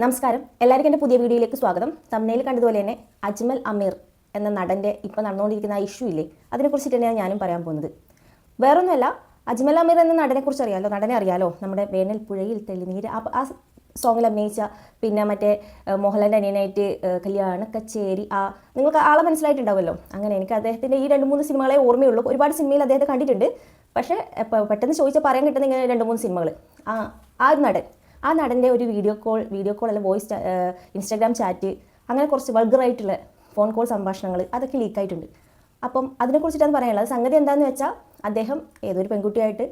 നമസ്കാരം. എല്ലാവർക്കും എന്റെ പുതിയ വീഡിയോയിലേക്ക് സ്വാഗതം. തമ്മിൽ കണ്ടതുപോലെ തന്നെ അജ്മൽ അമീർ എന്ന നടന്റെ ഇപ്പോൾ നടന്നുകൊണ്ടിരിക്കുന്ന ആ ഇഷ്യൂ ഇല്ലേ അതിനെക്കുറിച്ച് തന്നെയാണ് ഞാനും പറയാൻ പോകുന്നത്. വേറൊന്നുമല്ല അജ്മൽ അമീർ എന്ന നടനെക്കുറിച്ച് അറിയാലോ നടനെ അറിയാലോ നമ്മുടെ വേനൽ പുഴയിൽ തെളിനീര്. ആ സോങ്ങിൽ അഭിനയിച്ച പിന്നെ മറ്റേ മോഹൻലാലിന്റെ അനിയനായിട്ട് കല്യാണ കച്ചേരി ആ നിങ്ങൾക്ക് ആളെ മനസ്സിലായിട്ടുണ്ടാവുമല്ലോ. അങ്ങനെ എനിക്ക് അദ്ദേഹത്തിന്റെ ഈ രണ്ട് മൂന്ന് സിനിമകളെ ഓർമ്മയുള്ളൂ. ഒരുപാട് സിനിമയിൽ അദ്ദേഹത്തെ കണ്ടിട്ടുണ്ട്. പക്ഷേ പെട്ടെന്ന് ചോദിച്ചാൽ പറയാൻ കിട്ടുന്ന ഇങ്ങനെ രണ്ട് മൂന്ന് സിനിമകൾ ആ ആ ഒരു നടൻ. ആ നടന്റെ ഒരു വീഡിയോ കോൾ വീഡിയോ കോൾ അല്ല വോയിസ് ഇൻസ്റ്റാഗ്രാം ചാറ്റ് അങ്ങനെ കുറച്ച് വൾഗറായിട്ടുള്ള ഫോൺ കോൾ സംഭാഷണങ്ങൾ അതൊക്കെ ലീക്കായിട്ടുണ്ട് അപ്പം അതിനെക്കുറിച്ചിട്ടാണ് പറയാനുള്ളത്. സംഗതി എന്താണെന്ന് വെച്ചാൽ അദ്ദേഹം ഏതൊരു പെൺകുട്ടിയായിട്ട്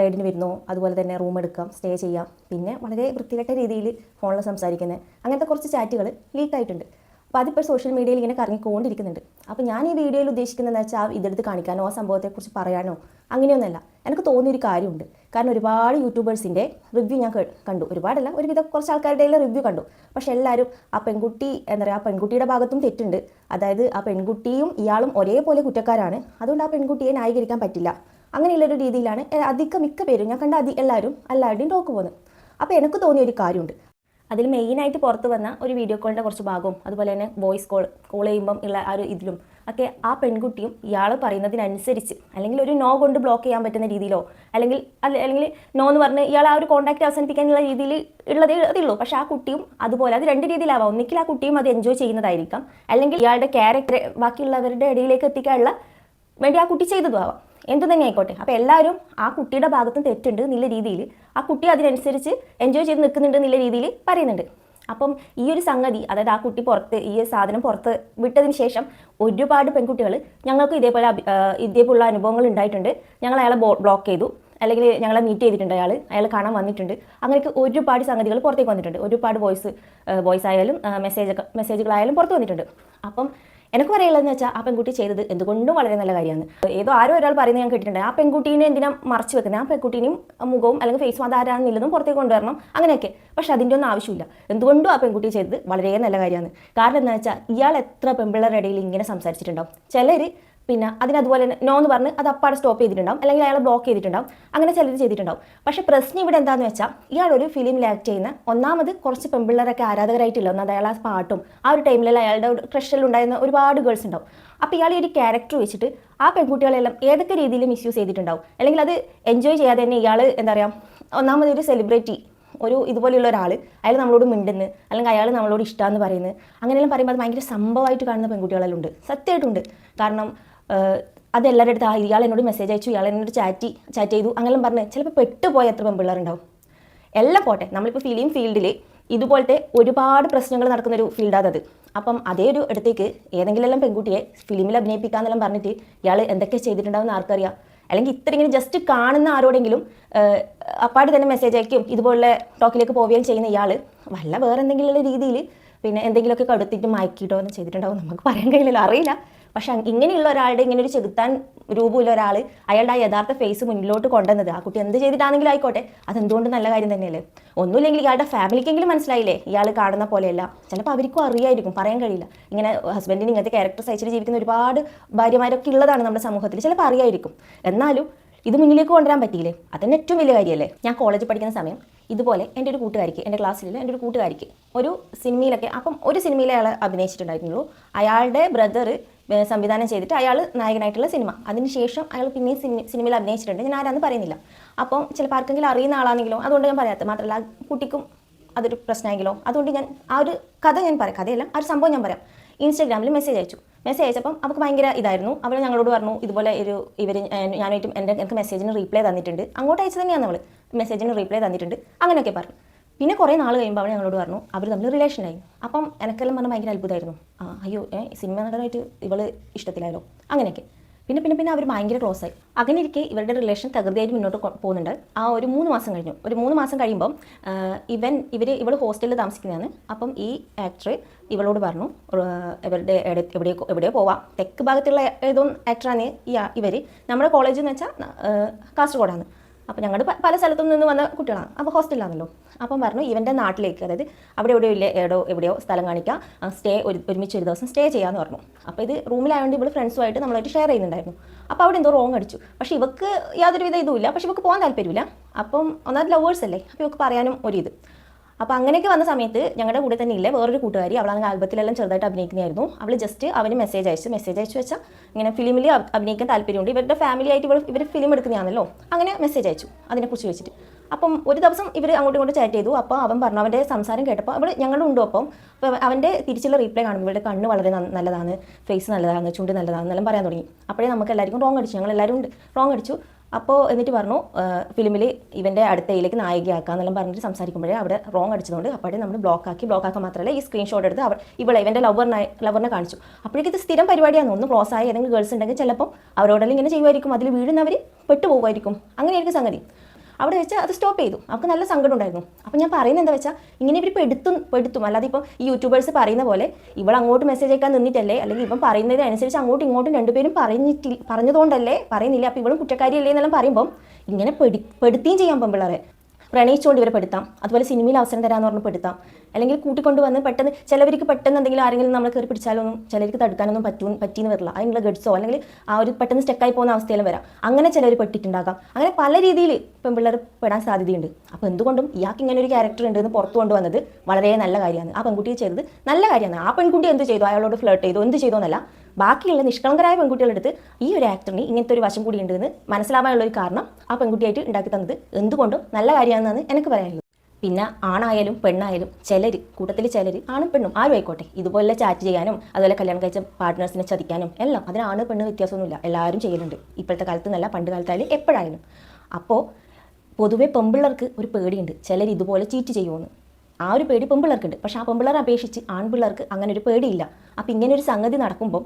റൈഡിന് വരുന്നു. അതുപോലെ തന്നെ റൂം എടുക്കാം സ്റ്റേ ചെയ്യാം. പിന്നെ വളരെ വൃത്തികെട്ട രീതിയിൽ ഫോണിൽ സംസാരിക്കുന്നത് അങ്ങനത്തെ കുറച്ച് ചാറ്റുകൾ ലീക്കായിട്ടുണ്ട് അപ്പോൾ അതിപ്പോൾ സോഷ്യൽ മീഡിയയിൽ ഇങ്ങനെ കറങ്ങിക്കൊണ്ടിരിക്കുന്നുണ്ട്. അപ്പോൾ ഞാൻ ഈ വീഡിയോയിൽ ഉദ്ദേശിക്കുന്നത് എന്താ വെച്ചാൽ ഇതെടുത്ത് കാണിക്കാനോ ആ സംഭവത്തെക്കുറിച്ച് പറയാനോ അങ്ങനെയൊന്നുമല്ല. എനിക്ക് തോന്നിയൊരു കാര്യമുണ്ട്. കാരണം ഒരുപാട് യൂട്യൂബേഴ്സിന്റെ റിവ്യൂ ഞാൻ കണ്ടു. ഒരുപാടല്ല ഒരുവിധം കുറച്ച് ആൾക്കാരുടെ റിവ്യൂ കണ്ടു. പക്ഷേ എല്ലാവരും ആ പെൺകുട്ടി എന്താ പറയുക ആ പെൺകുട്ടിയുടെ ഭാഗത്തും തെറ്റുണ്ട്. അതായത് ആ പെൺകുട്ടിയും ഇയാളും ഒരേപോലെ കുറ്റക്കാരാണ്. അതുകൊണ്ട് ആ പെൺകുട്ടിയെ ന്യായീകരിക്കാൻ പറ്റില്ല. അങ്ങനെയുള്ളൊരു രീതിയിലാണ് അധികം മിക്ക പേരും ഞാൻ കണ്ട അധി എല്ലാവരും എല്ലാവരുടെയും ടോക്ക് പോകുന്നത്. അപ്പോൾ എനിക്ക് തോന്നിയ ഒരു കാര്യമുണ്ട്. അതിൽ മെയിനായിട്ട് പുറത്ത് വന്ന ഒരു വീഡിയോ കോളിന്റെ കുറച്ച് ഭാഗവും അതുപോലെ തന്നെ വോയിസ് കോൾ കോൾ ചെയ്യുമ്പം ഉള്ള ആ ഒരു ഇതിലും ഒക്കെ ആ പെൺകുട്ടിയും ഇയാൾ പറയുന്നതിനനുസരിച്ച് അല്ലെങ്കിൽ ഒരു നോ കൊണ്ട് ബ്ലോക്ക് ചെയ്യാൻ പറ്റുന്ന രീതിയിലോ അല്ലെങ്കിൽ അല്ല- അല്ലെങ്കിൽ നോ എന്ന് പറഞ്ഞ് ഇയാൾ ആ ഒരു കോൺടാക്റ്റ് അവസാനിപ്പിക്കാനുള്ള രീതിയിൽ ഉള്ളതേ അതുള്ളൂ പക്ഷേ ആ കുട്ടിയും അതുപോലെ അത് രണ്ട് രീതിയിലാവാം. ഒന്നിക്കിൽ ആ കുട്ടിയും അത് എൻജോയ് ചെയ്യുന്നതായിരിക്കാം. അല്ലെങ്കിൽ ഇയാളുടെ ക്യാരക്ടർ ബാക്കിയുള്ളവരുടെ ഇടയിലേക്ക് എത്തിക്കാനുള്ള വേണ്ടി ആ കുട്ടി ചെയ്തതുമാവാം എന്തു തന്നെ ആയിക്കോട്ടെ അപ്പോൾ എല്ലാവരും ആ കുട്ടിയുടെ ഭാഗത്തും തെറ്റുണ്ട് എന്നുള്ള രീതിയിൽ ആ കുട്ടി അതിനനുസരിച്ച് എൻജോയ് ചെയ്ത് നിൽക്കുന്നുണ്ട് എന്നുള്ള രീതിയിൽ പറയുന്നുണ്ട്. അപ്പം ഈ ഒരു സംഗതി അതായത് ആ കുട്ടി പുറത്ത് ഈ സാധനം പുറത്ത് വിട്ടതിന് ശേഷം ഒരുപാട് പെൺകുട്ടികൾ ഞങ്ങൾക്ക് ഇതേപോലെ ഇതേപോലുള്ള അനുഭവങ്ങൾ ഉണ്ടായിട്ടുണ്ട്. ഞങ്ങൾ അയാളെ ബ്ലോക്ക് ചെയ്തു. അല്ലെങ്കിൽ ഞങ്ങളെ മീറ്റ് ചെയ്തിട്ടുണ്ട് അയാൾ അയാൾ കാണാൻ വന്നിട്ടുണ്ട്. അങ്ങനെയൊക്കെ ഒരുപാട് സംഗതികൾ പുറത്തേക്ക് വന്നിട്ടുണ്ട്. ഒരുപാട് വോയിസ് വോയിസ് ആയാലും മെസ്സേജ് മെസ്സേജുകളായാലും പുറത്ത് വന്നിട്ടുണ്ട്. അപ്പം എനിക്ക് പറയാനുള്ളതെന്ന് വെച്ചാൽ ആ പെൺകുട്ടി ചെയ്തത് എന്തുകൊണ്ടും വളരെ നല്ല കാര്യമാണ്. ഏതോ ആരോ ഒരാൾ പറയുന്നത് ഞാൻ കേട്ടിട്ടുണ്ട്. ആ പെൺകുട്ടീനെ എന്തിനാ മറച്ചു വെക്കുന്നത് ആ പെൺകുട്ടീനെയും മുഖവും അല്ലെങ്കിൽ ഫേസും അതാരാണെന്നുള്ളതും പുറത്തേക്ക് കൊണ്ടുവരണം. അങ്ങനെയൊക്കെ. പക്ഷെ അതിന്റെ ഒന്നും ആവശ്യമില്ല. എന്തുകൊണ്ടും ആ പെൺകുട്ടി ചെയ്തത് വളരെ നല്ല കാര്യമാണ്. കാരണം എന്താ വെച്ചാൽ ഇയാൾ എത്ര പെൺപിള്ളേരുടെ ഇടയിൽ ഇങ്ങനെ സംസാരിച്ചിട്ടുണ്ടാവും. ചിലർ പിന്നെ അതിനതുപോലെ തന്നെ നോ എന്ന് പറഞ്ഞ് അത് അപ്പാടെ സ്റ്റോപ്പ് ചെയ്തിട്ടുണ്ടാവും. അല്ലെങ്കിൽ അയാളെ ബ്ലോക്ക് ചെയ്തിട്ടുണ്ടാവും. അങ്ങനെ ചിലർ ചെയ്തിട്ടുണ്ടാവും. പക്ഷേ പ്രശ്നം ഇവിടെ എന്താണെന്ന് വെച്ചാൽ ഇയാൾ ഒരു ഫിലിമിൽ ആക്ട് ചെയ്യുന്ന ഒന്നാമത് കുറച്ച് പെൺപിള്ളേരൊക്കെ ആരാധകരായിട്ടില്ല? ഒന്നാമത് അയാൾ ആ പാട്ടും ആ ഒരു ടൈമിൽ അയാളുടെ ക്രഷറിൽ ഉണ്ടായിരുന്ന ഒരുപാട് ഗേൾസ് ഉണ്ടാവും. അപ്പോൾ ഇയാൾ ഈ ഒരു ക്യാരക്ടർ വെച്ചിട്ട് ആ പെൺകുട്ടികളെല്ലാം ഏതൊക്കെ രീതിയിൽ മിസ്യൂസ് ചെയ്തിട്ടുണ്ടാവും? അല്ലെങ്കിൽ അത് എൻജോയ് ചെയ്യാതെ തന്നെ ഇയാൾ എന്താ പറയുക ഒന്നാമത് ഒരു സെലിബ്രിറ്റി ഒരു ഇതുപോലെയുള്ള ഒരാൾ അയാൾ നമ്മളോട് മിണ്ടുന്നു അല്ലെങ്കിൽ അയാൾ നമ്മളോട് ഇഷ്ടമാണെന്ന് പറയുന്നത് അങ്ങനെയെല്ലാം പറയുമ്പോൾ അത് ഭയങ്കര സംഭവമായിട്ട് കാണുന്ന പെൺകുട്ടികളെല്ലാം ഉണ്ട്. സത്യമായിട്ടുണ്ട് കാരണം ആഹ്, അത് എല്ലാവരുടെ അടുത്ത് ഇയാൾ എന്നോട് മെസ്സേജ് അയച്ചു ഇയാൾ എന്നോട് ചാറ്റി ചാറ്റ് ചെയ്തു. അങ്ങനെല്ലാം പറഞ്ഞ് ചിലപ്പോൾ പെട്ടുപോയ എത്ര പെൺപിള്ളേരുണ്ടാവും. എല്ലാം പോട്ടെ നമ്മളിപ്പോൾ ഫിലിം ഫീൽഡിൽ ഇതുപോലത്തെ ഒരുപാട് പ്രശ്നങ്ങൾ നടക്കുന്ന ഒരു ഫീൽഡാണ് അത് അപ്പം അതേ ഒരു ഇടത്തേക്ക് ഏതെങ്കിലും എല്ലാം പെൺകുട്ടിയെ ഫിലിമിൽ അഭിനയിപ്പിക്കാന്നെല്ലാം പറഞ്ഞിട്ട് ഇയാൾ എന്തൊക്കെ ചെയ്തിട്ടുണ്ടാവുമെന്ന് ആർക്കറിയാം. അല്ലെങ്കിൽ ഇത്ര ഇങ്ങനെ ജസ്റ്റ് കാണുന്ന ആരോടെങ്കിലും അപ്പാട് തന്നെ മെസ്സേജ് അയക്കും ഇതുപോലുള്ള ടോക്കിലേക്ക് പോവുകയും ചെയ്യുന്ന ഇയാൾ വല്ല വേറെ എന്തെങ്കിലും രീതിയിൽ പിന്നെ എന്തെങ്കിലുമൊക്കെ കടുത്തിട്ട് മയക്കിയിട്ടോ എന്ന് ചെയ്തിട്ടുണ്ടാവും നമുക്ക് പറയാൻ കഴിയില്ലല്ലോ. അറിയില്ല. പക്ഷെ ഇങ്ങനെയുള്ള ഒരാളുടെ ഇങ്ങനെ ഒരു ചെകുത്താൻ രൂപമുള്ള ഒരാൾ അയാളുടെ ആ യഥാർത്ഥ ഫേസ് മുന്നിലോട്ട് കൊണ്ടുവന്നത് ആ കുട്ടി എന്ത് ചെയ്തിട്ടാണെങ്കിലും ആയിക്കോട്ടെ അതെന്തുകൊണ്ട് നല്ല കാര്യം തന്നെയല്ലേ? ഒന്നുമില്ലെങ്കിൽ ഇയാളുടെ ഫാമിലിക്കെങ്കിലും മനസ്സിലായില്ലേ? ഇയാൾ കാണുന്ന പോലെയല്ല. ചിലപ്പോൾ അവർക്കും അറിയായിരിക്കും പറയാൻ കഴിയില്ല. ഇങ്ങനെ ഹസ്ബൻഡിന് ഇങ്ങനത്തെ ക്യാരക്ടർ സഹിച്ചിട്ട് ജീവിക്കുന്ന ഒരുപാട് ഭാര്യമാരൊക്കെ ഉള്ളതാണ് നമ്മുടെ സമൂഹത്തിൽ ചിലപ്പോൾ അറിയായിരിക്കും. എന്നാലും ഇത് മുന്നിലേക്ക് കൊണ്ടുവരാൻ പറ്റിയില്ലേ? അതന്നെ ഏറ്റവും വലിയ കാര്യമല്ലേ? ഞാൻ കോളേജിൽ പഠിക്കുന്ന സമയം ഇതുപോലെ എന്റെ ഒരു കൂട്ടുകാരിക്ക് എന്റെ ക്ലാസ്സിലെ എന്റെ ഒരു കൂട്ടുകാരിക്ക് ഒരു സിനിമയിലൊക്കെ അപ്പം ഒരു സിനിമയിലെ അയാൾ അഭിനയിച്ചിട്ടുണ്ടായിരുന്നുള്ളൂ. അയാളുടെ ബ്രദർ സംവിധാനം ചെയ്തിട്ട് അയാൾ നായകനായിട്ടുള്ള സിനിമ. അതിനുശേഷം അയാൾ പിന്നെ സിനിമയിൽ അഭിനയിച്ചിട്ടുണ്ട്. ഞാൻ ആരാന്ന് പറയുന്നില്ല. അപ്പം ചിലപ്പോൾ ആർക്കെങ്കിലും അറിയുന്ന ആളാണെങ്കിലോ അതുകൊണ്ട് ഞാൻ പറയാത്ത മാത്രമല്ല. കുട്ടിക്കും അതൊരു പ്രശ്നമെങ്കിലോ അതുകൊണ്ട് ഞാൻ ആ ഒരു കഥ ഞാൻ പറയാം. കഥയല്ല ആ ഒരു സംഭവം ഞാൻ പറയാം. ഇൻസ്റ്റാഗ്രാമിൽ മെസ്സേജ് അയച്ചു. മെസ്സേജ് അയച്ചപ്പം അവർക്ക് ഭയങ്കര ഇതായിരുന്നു. അവർ ഞങ്ങളോട് പറഞ്ഞു ഇതുപോലെ ഒരു ഇവർ ഞാനായിട്ടും എന്റെ എനിക്ക് മെസ്സേജിന് റീപ്ലൈ തന്നിട്ടുണ്ട്. അങ്ങോട്ട് അയച്ചു തന്നെയാണ് നമ്മൾ മെസ്സേജിന് റീപ്ലൈ തന്നിട്ടുണ്ട്. അങ്ങനെയൊക്കെ പറഞ്ഞു. പിന്നെ കുറേ നാൾ കഴിയുമ്പോൾ അവൻ ഞങ്ങളോട് പറഞ്ഞു അവർ തമ്മിൽ റിലേഷനായി അപ്പം എനിക്കെല്ലാം പറഞ്ഞാൽ ഭയങ്കര അത്ഭുതമായിരുന്നു ആ അയ്യോ സിനിമ നടനായിട്ട് ഇവൾ ഇഷ്ടത്തിലായല്ലോ. അങ്ങനെയൊക്കെ. പിന്നെ പിന്നെ പിന്നെ അവർ ഭയങ്കര ക്ലോസ് ആയി. അങ്ങനെ ഇരിക്കെ ഇവരുടെ റിലേഷൻ തകൃതിയായിട്ട് മുന്നോട്ട് പോകുന്നുണ്ട്. ആ ഒരു മൂന്ന് മാസം കഴിഞ്ഞു. ഒരു മൂന്ന് മാസം കഴിയുമ്പം ഇവൻ ഇവർ ഇവൾ ഹോസ്റ്റലിൽ താമസിക്കുന്നതാണ്. അപ്പം ഈ ആക്ടർ ഇവളോട് പറഞ്ഞു ഇവരുടെ എവിടെ എവിടെയോ എവിടെയോ പോവാം. തെക്ക് ഭാഗത്തുള്ള ഏതോ ആക്ടറാണ് ഈ ഇവർ നമ്മുടെ കോളേജ് എന്ന് വെച്ചാൽ കാസർഗോഡാണ്. അപ്പോൾ ഞങ്ങൾ പല സ്ഥലത്തു നിന്ന് വന്ന കുട്ടികളാണ് അപ്പോൾ ഹോസ്റ്റലിലാണല്ലോ അപ്പം പറഞ്ഞു ഇവന്റെ നാട്ടിലേക്ക് അതായത് അവിടെ എവിടെയോ ഇല്ല എവിടെയോ എവിടെയോ സ്ഥലം കാണിക്കാം. സ്റ്റേ ഒരു ഒരുമിച്ച് ഒരു ദിവസം സ്റ്റേ ചെയ്യാമെന്ന് പറഞ്ഞു. അപ്പോൾ ഇത് റൂമിലായതുകൊണ്ട് ഇവൾ ഫ്രണ്ട്സുമായിട്ട് നമ്മളായിട്ട് ഷെയർ ചെയ്യുന്നുണ്ടായിരുന്നു. അപ്പോൾ അവിടെ എന്തോ റോങ് അടിച്ചു. പക്ഷേ ഇവക്ക് യാതൊരു വിധ ഇതുമില്ല. പക്ഷേ ഇവക്ക് പോകാൻ താല്പര്യമില്ല. അപ്പം ഒന്നാമത് ലവേഴ്സ് അല്ലേ? അപ്പോൾ ഇവക്ക് പറയാനും ഒരിത്. അപ്പോൾ അങ്ങനെയൊക്കെ വന്ന സമയത്ത് ഞങ്ങളുടെ കൂടെ തന്നെ ഇല്ല വേറൊരു കൂട്ടുകാരി അവളാണെങ്കിൽ ആൽബത്തിലെല്ലാം ചെറുതായിട്ട് അഭിനയിക്കുന്നതായിരുന്നു. അവൾ ജസ്റ്റ് അവന് മെസ്സേജ് അയച്ചു. മെസ്സേജ് അയച്ചു വെച്ചാൽ ഇങ്ങനെ ഫിലിമിൽ അഭിനയിക്കാൻ താല്പര്യമുണ്ട്. ഇവരുടെ ഫാമിലി ആയിട്ട് ഇവർ ഇവർ ഫിലിം എടുക്കുന്നതാണല്ലോ. അങ്ങനെ മെസ്സേജ് അയച്ചു അതിനെക്കുറിച്ച് വെച്ചിട്ട് അപ്പം ഒരു ദിവസം ഇവർ അങ്ങോട്ടും ഇങ്ങോട്ടും ചാറ്റ് ചെയ്തു. അപ്പോൾ അവൻ പറഞ്ഞു അവന്റെ സംസാരം കേട്ടപ്പോൾ അവൾ ഞങ്ങളും ഉണ്ടോ അപ്പം. അവന്റെ തിരിച്ചുള്ള റീപ്ലൈ കാണുമ്പോൾ ഇവരുടെ കണ്ണ് വളരെ നല്ലതാണ് ഫേസ് നല്ലതാണ് ചുണ്ട് നല്ലതാണ് എന്നെല്ലാം പറയാൻ തുടങ്ങി. അപ്പോഴേ നമുക്ക് എല്ലാവർക്കും റോങ് അടിച്ചു. ഞങ്ങൾ എല്ലാവരും റോങ് അടിച്ചു. അപ്പോൾ എന്നിട്ട് പറഞ്ഞു ഫിലിമിൽ ഇവന്റെ അടുത്തയിലേക്ക് നായികയാക്കാന്നെല്ലാം പറഞ്ഞിട്ട് സംസാരിക്കുമ്പോഴേ അവിടെ റോങ് അടിച്ചതുകൊണ്ട് അപ്പോഴേ നമ്മൾ ബ്ലോക്ക് ആക്കി ബ്ലോക്ക് ആക്കാൻ മാത്രമല്ല ഈ സ്ക്രീൻഷോട്ട് എടുത്ത് അവർ ഇവളെ ഇവന്റെ ലവറിനെ ലവറിനെ കാണിച്ചു. അപ്പോഴേക്കും ഇത് സ്ഥിരം പരിപാടിയാണ് ഒന്ന് ക്ലോസ് ആയി ഏതെങ്കിലും ഗേൾസ് ഉണ്ടെങ്കിൽ ചിലപ്പം അവരോടെല്ലാം ഇങ്ങനെ ചെയ്യുമായിരിക്കും. അതിൽ വീഴുന്നവർ പെട്ടുപോകുമായിരിക്കും അങ്ങനെയായിരിക്കും സംഗതി. അവിടെ വെച്ച് അത് സ്റ്റോപ്പ് ചെയ്തു. അവർക്ക് നല്ല സങ്കടം ഉണ്ടായിരുന്നു. അപ്പം ഞാൻ പറയുന്നത് എന്താ വെച്ചാൽ ഇങ്ങനെ ഇവർ പെടുത്തും പെടുത്തും. അല്ലാതെ ഇപ്പം ഈ യൂട്യൂബേഴ്സ് പറയുന്ന പോലെ ഇവൾ അങ്ങോട്ട് മെസ്സേജ് അയക്കാൻ നിന്നിട്ടല്ലേ? അല്ലെങ്കിൽ ഇപ്പം പറയുന്നതിനനുസരിച്ച് അങ്ങോട്ടും ഇങ്ങോട്ടും രണ്ടുപേരും പറഞ്ഞിട്ടില്ല പറഞ്ഞതുകൊണ്ടല്ലേ? പറയുന്നില്ല. അപ്പോൾ ഇവളും കുറ്റക്കാരിയല്ലേ എന്നെല്ലാം പറയുമ്പം ഇങ്ങനെ പെടി പെടുത്തുകയും ചെയ്യാൻ പെമ്പിള്ളേരെ. പ്രണയിച്ചുകൊണ്ട് ഇവരെ പെടുത്താം. അതുപോലെ സിനിമയിൽ അവസരം തരാമെന്ന് പറഞ്ഞ് പെടുത്താം. അല്ലെങ്കിൽ കൂട്ടിക്കൊണ്ട് വന്ന് പെട്ടെന്ന് ചിലവർക്ക് പെട്ടെന്ന് എന്തെങ്കിലും ആരെങ്കിലും നമ്മൾ കയറി പിടിച്ചാലൊന്നും ചിലർക്ക് തടുക്കാനൊന്നും പറ്റും പറ്റിയെന്ന് വരില്ല. അതിനുള്ള ഗഡ്സോ അല്ലെങ്കിൽ ആ ഒരു പെട്ടെന്ന് സ്റ്റെക്കായി പോകുന്ന അവസ്ഥയിലും വരാം. അങ്ങനെ ചിലർ പെട്ടിട്ടുണ്ടാകാം. അങ്ങനെ പല രീതിയിൽ പെൺപിള്ളേർ പെടാൻ സാധ്യതയുണ്ട്. അപ്പോൾ എന്തുകൊണ്ടും ഇയാൾക്ക് ഇങ്ങനെ ഒരു ക്യാരക്ടർ ഉണ്ട് എന്ന് പുറത്തു കൊണ്ടുവന്നത് വളരെ നല്ല കാര്യമാണ്. ആ പെൺകുട്ടി ചെയ്തത് നല്ല കാര്യമാണ്. ആ പെൺകുട്ടി എന്ത് ചെയ്തു? അയാളോട് ഫ്ലേർട്ട് ചെയ്തു. എന്ത് ചെയ്തു എന്നല്ല ബാക്കിയുള്ള നിഷ്കളങ്കരായ പെൺകുട്ടികളുടെ അടുത്ത് ഈ ഒരു ആക്ടറിന് ഇങ്ങനത്തെ ഒരു വശം കൂടി ഉണ്ടെന്ന് മനസ്സിലാവാനുള്ള ഒരു കാരണം ആ പെൺകുട്ടിയായിട്ട് ഉണ്ടാക്കി തന്നത് എന്തുകൊണ്ടും നല്ല കാര്യമാണെന്നാണ് എനിക്ക് പറയാനുള്ളത്. പിന്നെ ആണായാലും പെണ്ണായാലും ചിലർ കൂട്ടത്തിൽ ചിലർ ആണും പെണ്ണും ആരും ആയിക്കോട്ടെ. ഇതുപോലെ ചാറ്റ് ചെയ്യാനും അതുപോലെ കല്യാണം കഴിച്ച പാർട്ട്നേഴ്സിനെ ചതിക്കാനും എല്ലാം അതിന് ആണ് പെണ്ണ് വ്യത്യാസമൊന്നുമില്ല. എല്ലാവരും ചെയ്യലുണ്ട്. ഇപ്പോഴത്തെ കാലത്ത് നല്ല പണ്ട് കാലത്തായാലും എപ്പോഴായാലും. അപ്പോൾ പൊതുവെ പെമ്പിള്ളേർക്ക് ഒരു പേടിയുണ്ട്. ചിലർ ഇതുപോലെ ചീറ്റ് ചെയ്യുമെന്ന് ആ ഒരു പേടി പെമ്പിള്ളേർക്കുണ്ട്. പക്ഷെ ആ പെമ്പിള്ളേർ അപേക്ഷിച്ച് ആൺപിള്ളേർക്ക് അങ്ങനെ ഒരു പേടിയില്ല. അപ്പോൾ ഇങ്ങനെ ഒരു സംഗതി നടക്കുമ്പോൾ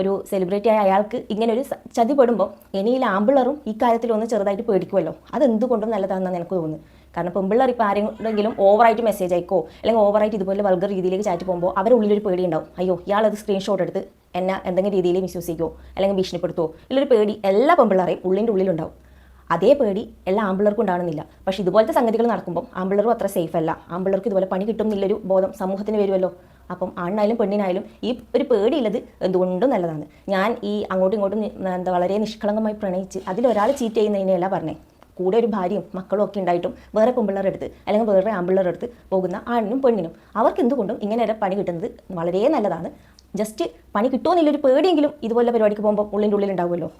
ഒരു സെലിബ്രിറ്റി ആയ അയാൾക്ക് ഇങ്ങനെ ഒരു ചതിപ്പെടുമ്പോൾ ചതി പെടുമ്പോൾ ഇനിയിൽ ആമ്പിള്ളറും ഈ കാര്യത്തിൽ ഒന്ന് ചെറുതായിട്ട് പേടിക്കുമല്ലോ അതെന്തുകൊണ്ടും നല്ലതാണെന്നാണ് എനിക്ക് തോന്നുന്നത്. കാരണം പെമ്പിള്ളർ ഇപ്പോൾ ആരെങ്കിലും ഓവറായിട്ട് മെസ്സേജ് അയക്കോ അല്ലെങ്കിൽ ഓവറായിട്ട് ഇതുപോലെ വൾഗർ രീതിയിലേക്ക് ചാറ്റ് പോകുമ്പോൾ അവരുടെ ഉള്ളിലൊരു പേടി ഉണ്ടാവും അയ്യോ ഇയാൾ അത് സ്ക്രീൻഷോട്ട് എടുത്ത് എന്നെ എന്തെങ്കിലും രീതിയിൽ മിസ്യൂസ് ചെയ്യുമോ അല്ലെങ്കിൽ ഭീഷണിപ്പെടുത്തുമോ ഇല്ലൊരു പേടി എല്ലാ പെമ്പിള്ളറേയും ഉള്ളിന്റെ ഉള്ളിലുണ്ടാവും. അതേ പേടി എല്ലാ ആമ്പിള്ളേർക്കും ഉണ്ടാകുന്നില്ല പക്ഷെ ഇതുപോലത്തെ സംഗതികൾ നടക്കുമ്പോൾ ആമ്പിള്ളേരും അത്ര സേഫ് അല്ല. ആമ്പിള്ളേർക്ക് ഇതുപോലെ പണി കിട്ടും എന്നുള്ളൊരു ബോധം സമൂഹത്തിന് വരുമല്ലോ. അപ്പം ആണിനായാലും പെണ്ണിനായാലും ഈ ഒരു പേടിയുള്ളത് എന്തുകൊണ്ടും നല്ലതാണ്. ഞാൻ ഈ അങ്ങോട്ടും ഇങ്ങോട്ടും എന്താ വളരെ നിഷ്കളങ്കമായി പ്രണയിച്ച് അതിലൊരാൾ ചീറ്റ് ചെയ്യുന്നതിനെയല്ല പറഞ്ഞേ. കൂടെ ഒരു ഭാര്യയും മക്കളും ഒക്കെ ഉണ്ടായിട്ടും വേറെ പെമ്പിള്ളേരുടെ അടുത്ത് അല്ലെങ്കിൽ വേറെ ആമ്പിള്ളേരുടെ അടുത്ത് പോകുന്ന ആണിനും പെണ്ണിനും അവർക്ക് എന്തുകൊണ്ടും ഇങ്ങനെ ഒരു പണി കിട്ടുന്നത് വളരെ നല്ലതാണ്. ജസ്റ്റ് പണി കിട്ടുമോ ഒരു പേടിയെങ്കിലും ഇതുപോലെ പരിപാടിക്ക് പോകുമ്പോൾ ഉള്ളിന്റെ ഉള്ളിൽ ഉണ്ടാവുമല്ലോ.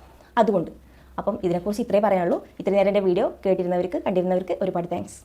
അതുകൊണ്ട്. അപ്പം ഇതിനെക്കുറിച്ച് ഇത്രേ പറയാനുള്ളൂ. ഇത്രയും നേരം എന്റെ വീഡിയോ കേട്ടിരുന്നവർക്ക് കണ്ടിരുന്നവർക്ക് ഒരുപാട് താങ്ക്സ്